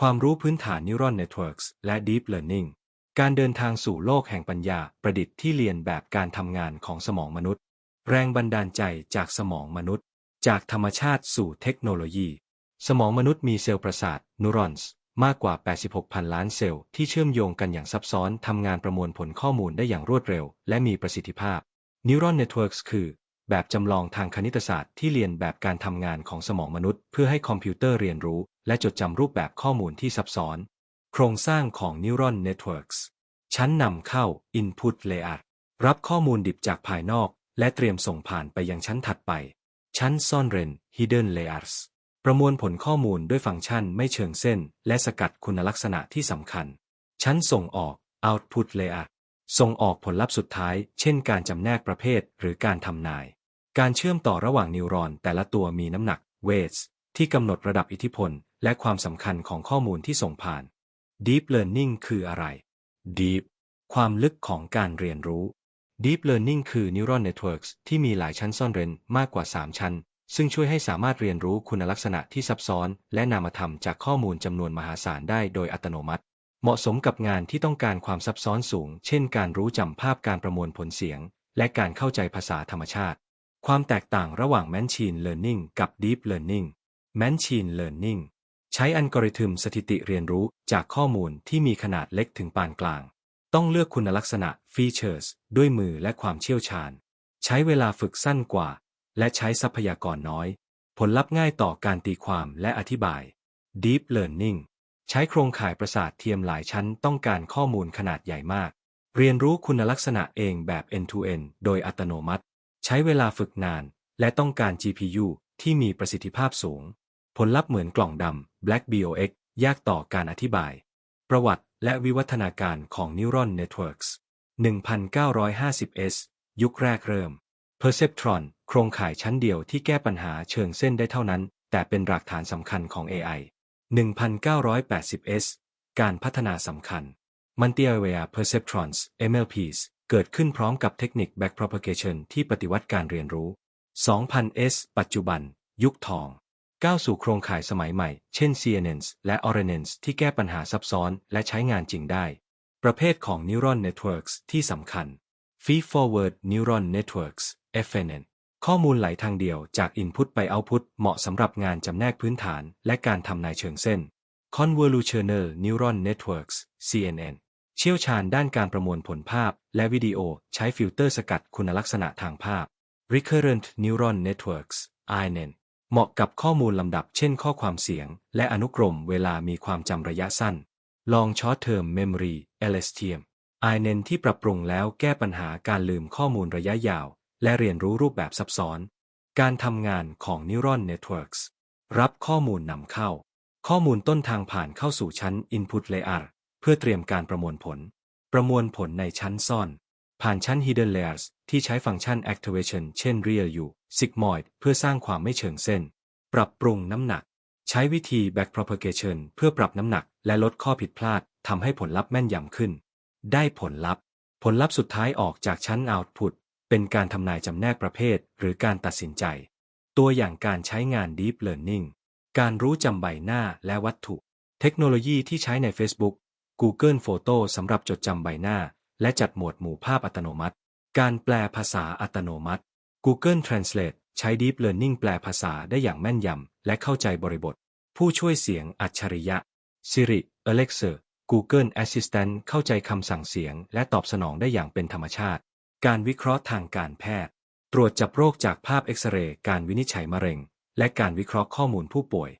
ความรู้พื้นฐาน Neural Networks และ Deep Learning การเดินทางสู่โลกแห่งปัญญาประดิษฐ์ที่เรียนแบบการทำงานของสมองมนุษย์ แรงบันดาลใจจากสมองมนุษย์ จากธรรมชาติสู่เทคโนโลยี สมองมนุษย์มีเซลล์ประสาท neurons มากกว่า 86,000 ล้านเซลล์ที่เชื่อมโยงกันอย่างซับซ้อนทำงานประมวลผลข้อมูลได้อย่างรวดเร็ว และมีประสิทธิภาพ Neural Networks คือ แบบจำลองทางคณิตศาสตร์ที่เรียนแบบการทำงานของสมองมนุษย์ เพื่อให้คอมพิวเตอร์เรียนรู้ และจดจำรูปแบบข้อมูลที่ซับซ้อน โครงสร้างของ Neural Networks ชั้นนำเข้า Input Layer รับข้อมูลดิบจากภายนอก และเตรียมส่งผ่านไปยังชั้นถัดไป ชั้นซ่อนเร้น Hidden Layers ประมวลผลข้อมูลด้วยฟังก์ชันไม่เชิงเส้น และสกัดคุณลักษณะที่สำคัญ ชั้นส่งออก Output Layer ส่งออกผลลัพธ์สุดท้าย เช่นการจำแนกประเภทหรือการทำนาย การเชื่อมต่อระหว่างนิวรอนแต่ละตัวมีน้ำหนัก weights ที่กำหนดระดับอิทธิพล และความสำคัญของข้อมูลที่ส่งผ่าน Deep Learning คืออะไร Deep ความลึกของการเรียนรู้ Deep Learning คือ Neural Networks ที่มีหลายชั้นซ่อนเร้นมากกว่า 3 ชั้น ซึ่งช่วยให้สามารถเรียนรู้คุณลักษณะที่ซับซ้อน และนามธรรมจากข้อมูลจำนวนมหาศาลได้โดยอัตโนมัติ เหมาะสมกับงานที่ต้องการความซับซ้อนสูง เช่น การรู้จำภาพการประมวลผลเสียง และการเข้าใจภาษาธรรมชาติ ความแตกต่างระหว่าง Machine Learning กับ Deep Learning Machine Learning ใช้อัลกอริทึมสถิติเรียนรู้จากข้อมูลที่มีขนาดเล็กถึงปานกลาง ต้องเลือกคุณลักษณะ features ด้วยมือและความเชี่ยวชาญ ใช้เวลาฝึกสั้นกว่า และใช้ทรัพยากรน้อย ผลลัพธ์ง่ายต่อการตีความและอธิบาย Deep Learning ใช้โครงข่ายประสาทเทียมหลายชั้นต้องการข้อมูลขนาดใหญ่มาก เรียนรู้คุณลักษณะเองแบบ end-to-end โดยอัตโนมัติ ใช้เวลาฝึกนาน และต้องการ GPU ที่มีประสิทธิภาพสูง ผลลัพธ์เหมือนกล่องดำ Black BOX ยากต่อการอธิบาย ประวัติและวิวัฒนาการของ Neural Networks 1950s ยุคแรกเริ่ม Perceptron โครงข่ายชั้นเดียวที่แก้ปัญหาเชิงเส้นได้เท่านั้น แต่เป็นรากฐานสำคัญของ AI 1980s การพัฒนาสำคัญ Multi-Area Perceptrons MLPs เกิดขึ้นพร้อมกับเทคนิค Backpropagation ที่ปฏิวัติการเรียนรู้ 2000s ปัจจุบัน ยุคทอง ก้าวสู่โครงข่ายสมัยใหม่ เช่น CNNs และ ORNNs ที่แก้ปัญหาซับซ้อนและใช้งานจริงได้ ประเภทของ Neural Networks ที่สำคัญ Feed Forward Neural Networks FNN ข้อมูลไหลทางเดียวจาก Input ไป Output เหมาะสำหรับงานจำแนกพื้นฐาน และการทำนายเชิงเส้น Convolutional Neural Networks CNN เชี่ยวชาญด้านการประมวลผลภาพ และวิดีโอใช้ฟิลเตอร์สกัดคุณลักษณะทางภาพ Recurrent Neural Networks INN เหมาะกับข้อมูลลำดับเช่นข้อความเสียง และอนุกรมเวลามีความจำระยะสั้น Long Short Term Memory LSTM INN ที่ปรับปรุงแล้วแก้ปัญหาการลืมข้อมูลระยะยาว และเรียนรู้รูปแบบซับซ้อน การทำงานของ Neural Networks รับข้อมูลนำเข้า ข้อมูลต้นทางผ่านเข้าสู่ชั้น Input Layer พื่อเตรียมการประมวลผล ประมวลผลในชั้นซ่อน ผ่านชั้น Hidden Layers ที่ใช้ฟังก์ชัน Activation เช่น Real U Sigmoid เพื่อสร้างความไม่เชิงเส้น ปรับปรุงน้ำหนัก ใช้วิธี Backpropagation เพื่อปรับน้ำหนัก และลดข้อผิดพลาดทำให้ผลลัพธ์แม่นยำขึ้น ได้ผลลัพธ์ ผลลัพธ์สุดท้ายออกจากชั้น Output เป็นการทำนายจำแนกประเภท หรือการตัดสินใจ ตัวอย่างการใช้งาน Deep Learning การรู้จำใบหน้าและวัตถุ เทคโนโลยีที่ใช้ใน Facebook Google Photo สำหรับจดจำใบหน้า และจัดหมวดหมู่ภาพอัตโนมัติ การแปลภาษาอัตโนมัติ Google Translate ใช้ Deep Learning แปลภาษาได้อย่างแม่นยำ และเข้าใจบริบท ผู้ช่วยเสียงอัจฉริยะ Siri Alexa Google Assistant เข้าใจคำสั่งเสียง และตอบสนองได้อย่างเป็นธรรมชาติ การวิเคราะห์ทางการแพทย์ ตรวจจับโรคจากภาพเอ็กซเรย์ การวินิจฉัยมะเร็ง และการวิเคราะห์ข้อมูลผู้ป่วย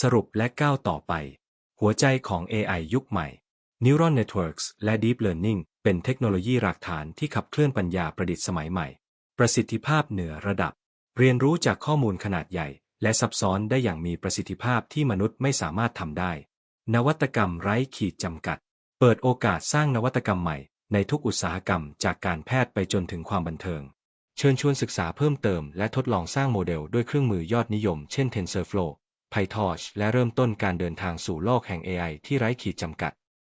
สรุปและก้าวต่อไป หัวใจของ AI ยุคใหม่ Neural Networks และ Deep Learning เป็นเทคโนโลยีรากฐานที่ขับเคลื่อนปัญญาประดิษฐ์สมัยใหม่ ประสิทธิภาพเหนือระดับ เรียนรู้จากข้อมูลขนาดใหญ่ และซับซ้อนได้อย่างมีประสิทธิภาพที่มนุษย์ไม่สามารถทำได้ นวัตกรรมไร้ขีดจำกัด เปิดโอกาสสร้างนวัตกรรมใหม่ ในทุกอุตสาหกรรมจากการแพทย์ไปจนถึงความบันเทิง เชิญชวนศึกษาเพิ่มเติม และทดลองสร้างโมเดลด้วยเครื่องมือยอดนิยม เช่น TensorFlow PyTorch และเริ่มต้นการเดินทางสู่โลกแห่ง AI ที่ไร้ขีดจำกัด